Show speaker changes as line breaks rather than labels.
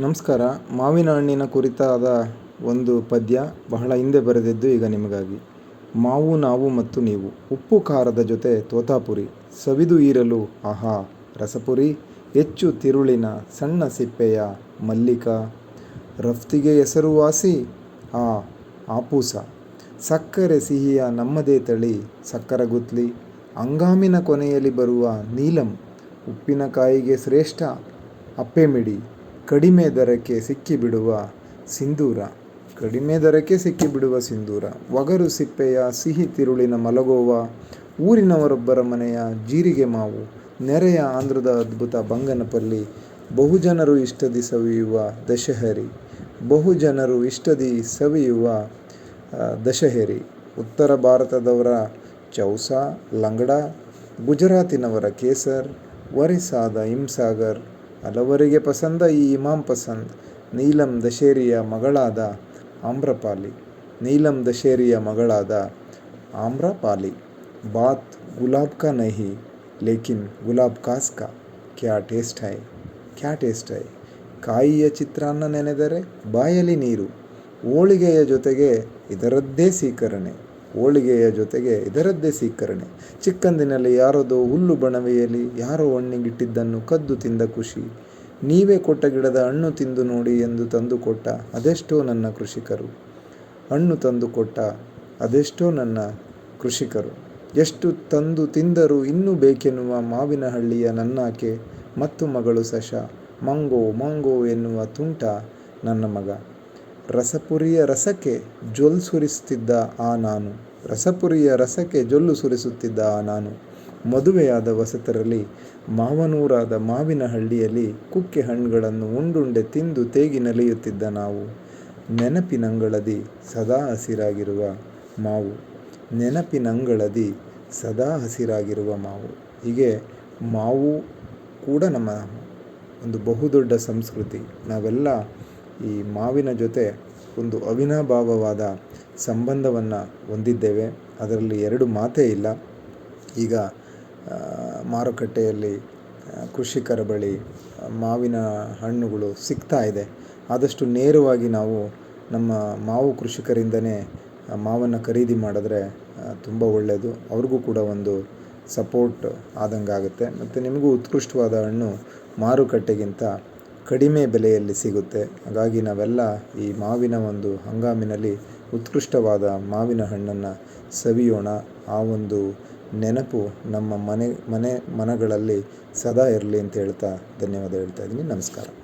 ನಮಸ್ಕಾರ. ಮಾವಿನ ಹಣ್ಣಿನ ಕುರಿತಾದ ಒಂದು ಪದ್ಯ ಬಹಳ ಹಿಂದೆ ಬರೆದಿದ್ದು ಈಗ ನಿಮಗಾಗಿ. ಮಾವು, ನಾವು ಮತ್ತು ನೀವು. ಉಪ್ಪು, ಖಾರದ ಜೊತೆ ತೋತಾಪುರಿ. ಸವಿದು ಈರಲು ಆಹಾ, ರಸಪುರಿ. ಹೆಚ್ಚು ತಿರುಳಿನ ಸಣ್ಣ ಸಿಪ್ಪೆಯ ಮಲ್ಲಿಕ. ರಫ್ತಿಗೆ ಹೆಸರುವಾಸಿ ಆ, ಆಪೂಸ. ಸಕ್ಕರೆ ಸಿಹಿಯ ನಮ್ಮದೇ ತಳಿ, ಸಕ್ಕರೆ ಗುತ್ಲಿ. ಹಂಗಾಮಿನ ಕೊನೆಯಲ್ಲಿ ಬರುವ ನೀಲಂ. ಉಪ್ಪಿನಕಾಯಿಗೆ ಶ್ರೇಷ್ಠ ಅಪ್ಪೆಮಿಡಿ. ಕಡಿಮೆ ದರಕ್ಕೆ ಸಿಕ್ಕಿಬಿಡುವ ಸಿಂಧೂರ, ಕಡಿಮೆ ದರಕ್ಕೆ ಸಿಕ್ಕಿಬಿಡುವ ಸಿಂಧೂರ, ಒಗರು ಸಿಪ್ಪೆಯ ಸಿಹಿ ತಿರುಳಿನ ಮಲಗೋವ, ಊರಿನವರೊಬ್ಬರ ಮನೆಯ ಜೀರಿಗೆ ಮಾವು, ನೆರೆಯ ಆಂಧ್ರದ ಅದ್ಭುತ ಬಂಗನಪಲ್ಲಿ, ಬಹುಜನರು ಇಷ್ಟದಿ ಸವಿಯುವ ದಶಹರಿ, ಬಹುಜನರು ಇಷ್ಟದಿ ಸವಿಯುವ ದಶಹರಿ, ಉತ್ತರ ಭಾರತದವರ ಚೌಸಾ, ಲಂಗಡ, ಗುಜರಾತಿನವರ ಕೇಸರ್, ವರಿಸಾದ ಹಿಮ್ಸಾಗರ್ ಹಲವರಿಗೆ ಪಸಂದ ಈ ಇಮಾಮ್ ಪಸಂದ್. ನೀಲಂ ದಶೇರಿಯ ಮಗಳಾದ ಆಮ್ರಪಾಲಿ. ನೀಲಂ ದಶೇರಿಯ ಮಗಳಾದ ಆಮ್ರಪಾಲಿ. ಬಾತ್ ಗುಲಾಬ್ ಕಾ ನಹಿ, ಲೇಕಿನ್ ಗುಲಾಬ್ ಕಾಸ್ ಕಾ. ಕ್ಯಾ ಟೇಸ್ಟ್ ಹೈ, ಕ್ಯಾ ಟೇಸ್ಟ್ ಹೈ. ಕಾಯಿಯ ಚಿತ್ರಾನ್ನ ನೆನೆದರೆ ಬಾಯಲಿ ನೀರು ಹೋಳಿಗೆಯ ಜೊತೆಗೆ ಇದರದ್ದೇ ಸ್ವೀಕರಣೆ. ಹೋಳಿಗೆಯ ಜೊತೆಗೆ ಇದರದ್ದೇ ಸ್ವೀಕರಣೆ ಚಿಕ್ಕಂದಿನಲ್ಲಿ ಯಾರದೋ ಹುಲ್ಲು ಬಣವೆಯಲ್ಲಿ ಯಾರೋ ಹಣ್ಣಿಗಿಟ್ಟಿದ್ದನ್ನು ಕದ್ದು ತಿಂದ ಖುಷಿ. ನೀವೇ ಕೊಟ್ಟ ಗಿಡದ ಹಣ್ಣು ತಿಂದು ನೋಡಿ ಎಂದು ತಂದು ಕೊಟ್ಟ ಅದೆಷ್ಟೋ ನನ್ನ ಕೃಷಿಕರು. ಹಣ್ಣು ತಂದು ಕೊಟ್ಟ ಅದೆಷ್ಟೋ ನನ್ನ ಕೃಷಿಕರು. ಎಷ್ಟು ತಂದು ತಿಂದರೂ ಇನ್ನೂ ಬೇಕೆನ್ನುವ ಮಾವಿನ ಹಳ್ಳಿಯ ನನ್ನಾಕೆ ಮತ್ತು ಮಗಳು ಸಶ. ಮಂಗೋ ಮಂಗೋ ಎನ್ನುವ ತುಂಟ ನನ್ನ ಮಗ. ರಸಪುರಿಯ ರಸಕ್ಕೆ ಜೊಲ್ ಸುರಿಸುತ್ತಿದ್ದ ಆ ನಾನು. ರಸಪುರಿಯ ರಸಕ್ಕೆ ಜೊಲ್ಲು ಸುರಿಸುತ್ತಿದ್ದ ಆ ನಾನು. ಮದುವೆಯಾದ ವಸತರಲ್ಲಿ ಮಾವನೂರಾದ ಮಾವಿನ ಹಳ್ಳಿಯಲ್ಲಿ ಕುಕ್ಕೆ ಹಣ್ಣುಗಳನ್ನು ಉಂಡುಂಡೆ ತಿಂದು ತೇಗಿ ನಲಿಯುತ್ತಿದ್ದ ನಾವು. ನೆನಪಿನಂಗಳದಿ ಸದಾ ಹಸಿರಾಗಿರುವ ಮಾವು. ನೆನಪಿನಂಗಳದಿ ಸದಾ ಹಸಿರಾಗಿರುವ ಮಾವು. ಹೀಗೆ ಮಾವು ಕೂಡ ನಮ್ಮ ಒಂದು ಬಹುದೊಡ್ಡ ಸಂಸ್ಕೃತಿ. ನಾವೆಲ್ಲ ಈ ಮಾವಿನ ಜೊತೆ ಒಂದು ಅವಿನಾಭಾವವಾದ ಸಂಬಂಧವನ್ನು ಹೊಂದಿದ್ದೇವೆ. ಅದರಲ್ಲಿ ಎರಡು ಮಾತೇ ಇಲ್ಲ. ಈಗ ಮಾರುಕಟ್ಟೆಯಲ್ಲಿ ಕೃಷಿಕರ ಬಳಿ ಮಾವಿನ ಹಣ್ಣುಗಳು ಸಿಗ್ತಾ ಇದೆ. ಆದಷ್ಟು ನೇರವಾಗಿ ನಾವು ನಮ್ಮ ಮಾವು ಕೃಷಿಕರಿಂದನೇ ಮಾವನ್ನು ಖರೀದಿ ಮಾಡಿದ್ರೆ ತುಂಬ ಒಳ್ಳೆಯದು ಅವ್ರಿಗೂ ಕೂಡ ಒಂದು ಸಪೋರ್ಟ್ ಆದಂಗಾಗುತ್ತೆ. ಮತ್ತು ನಿಮಗೂ ಉತ್ಕೃಷ್ಟವಾದ ಹಣ್ಣು ಮಾರುಕಟ್ಟೆಗಿಂತ ಕಡಿಮೆ ಬೆಲೆಯಲ್ಲಿ ಸಿಗುತ್ತೆ. ಹಾಗಾಗಿ ನಾವೆಲ್ಲ ಈ ಮಾವಿನ ಒಂದು ಹಂಗಾಮಿನಲ್ಲಿ ಉತ್ಕೃಷ್ಟವಾದ ಮಾವಿನ ಹಣ್ಣನ್ನು ಸವಿಯೋಣ. ಆ ಒಂದು ನೆನಪು ನಮ್ಮ ಮನೆ ಮನೆ ಮನಗಳಲ್ಲಿ ಸದಾ ಇರಲಿ ಅಂತ ಹೇಳ್ತಾ ಧನ್ಯವಾದ ಹೇಳ್ತಾ ಇದ್ದೀನಿ. ನಮಸ್ಕಾರ.